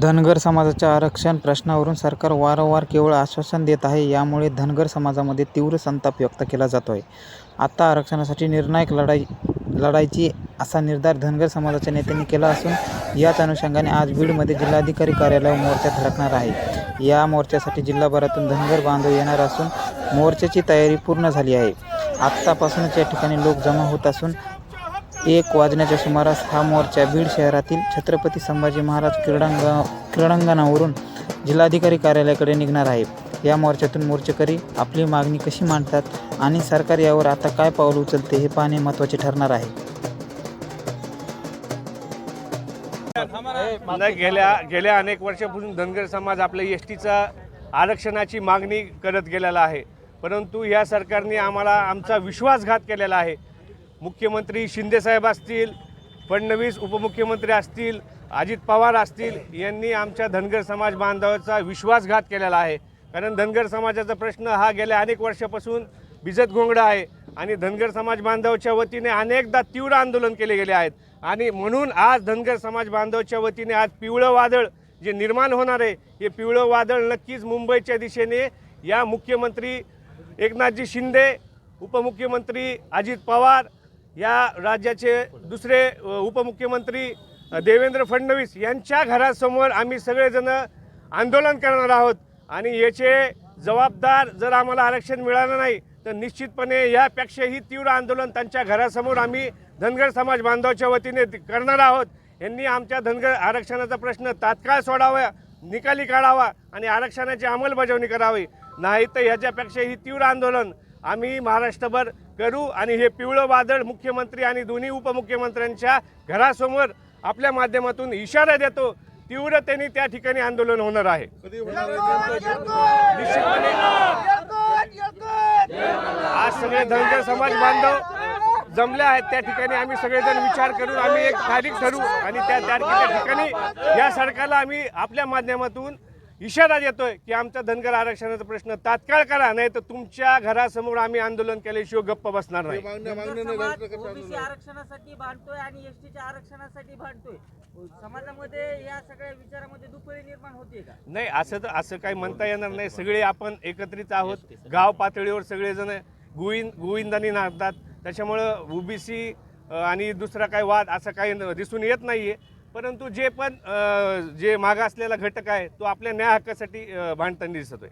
धनगर समाजाच्या आरक्षण प्रश्नावरून सरकार वारंवार केवळ आश्वासन देत आहे यामुळे धनगर समाजामध्ये तीव्र संताप व्यक्त केला जातो आहे आता आरक्षणासाठी निर्णायक लढाई लढायची असा निर्धार धनगर समाजाच्या नेत्यांनी केला असून याच अनुषंगाने आज बीडमध्ये जिल्हाधिकारी कार्यालयावर मोर्चा धडकणार आहे. या मोर्चासाठी जिल्हाभरातून धनगर बांधव येणार असून मोर्चाची तयारी पूर्ण झाली आहे. आत्तापासूनच या ठिकाणी लोक जमा होत असून एक वाजण्याच्या सुमारास हा मोर्चा बीड शहरातील छत्रपती संभाजी महाराज क्रीडांगा क्रीडांगणावरून जिल्हाधिकारी कार्यालयाकडे निघणार आहे. या मोर्चातून मोर्चेकरी आपली मागणी कशी मांडतात आणि सरकार यावर आता काय पाऊल उचलते हे पाहणे महत्त्वाचे ठरणार आहे. नाही गेल्या गेल्या अनेक वर्षापासून धनगर समाज आपल्या एस टीचा आरक्षणाची मागणी करत गेलेला आहे. परंतु या सरकारने आम्हाला आमचा विश्वासघात केलेला आहे. मुख्यमंत्री शिंदेसाहेब असतील फडणवीस उपमुख्यमंत्री असतील अजित पवार असतील यांनी आमच्या धनगर समाज बांधवाचा विश्वासघात केलेला आहे. कारण धनगर समाजाचा प्रश्न हा गेल्या अनेक वर्षापासून भिजत घोंगडा आहे आणि धनगर समाज बांधवाच्या वतीने अनेकदा तीव्र आंदोलन केले गेले आहेत. आणि म्हणून आज धनगर समाज बांधवाच्या वतीने आज पिवळं वादळ जे निर्माण होणार आहे हे पिवळं वादळ नक्कीच मुंबईच्या दिशेने या मुख्यमंत्री एकनाथजी शिंदे उपमुख्यमंत्री अजित पवार या राज्याचे दुसरे उपमुख्यमंत्री देवेंद्र फडणवीस यांच्या घरासमोर आम्ही सगळेजण आंदोलन करणार आहोत. आणि याचे जबाबदार जर आम्हाला आरक्षण मिळालं नाही तर निश्चितपणे यापेक्षाही तीव्र आंदोलन त्यांच्या घरासमोर आम्ही धनगर समाज बांधवाच्या वतीने करणार आहोत. यांनी आमच्या धनगर आरक्षणाचा प्रश्न तात्काळ सोडावा निकाली काढावा आणि आरक्षणाची अंमलबजावणी करावी. नाही तर ह्याच्यापेक्षाही तीव्र आंदोलन आम्ही महाराष्ट्रभर करू आणि हे पिवळं वादळ मुख्यमंत्री आणि दोन्ही उपमुख्यमंत्र्यांच्या घरासमोर आपल्या माध्यमातून इशारा देतो तीव्रतेने त्या ठिकाणी आंदोलन होणार आहे. आज सगळे धनगर समाज बांधव जमले आहेत त्या ठिकाणी आम्ही सगळेजण विचार करून आम्ही एक तारीख ठरवू आणि त्या तारखेच्या ठिकाणी या सरकारला आम्ही आपल्या माध्यमातून इशारा देतोय की आमचा धनगर आरक्षणाचा प्रश्न तात्काळ करा नाही तर तुमच्या घरासमोर आम्ही आंदोलन केल्याशिवाय गप्प बसणार नाही. ओबीसी आरक्षणासाठी भांडतोय आणि एसटीच्या आरक्षणासाठी भांडतोय. समाजामध्ये या सगळ्या विचारामध्ये दुफळी निर्माण होते का? नाही असं तर असं काही म्हणता येणार नाही. सगळे आपण एकत्रित आहोत. गाव पातळीवर सगळेजण गोविंद गोविंदानी नाचतात. त्याच्यामुळं ओबीसी आणि दुसरा काही वाद असं काही दिसून येत नाहीये. परंतु जे पण जे मागासलेला घटक आहे तो आपल्या न्याय हक्कासाठी अ, भांडताना दिसतोय.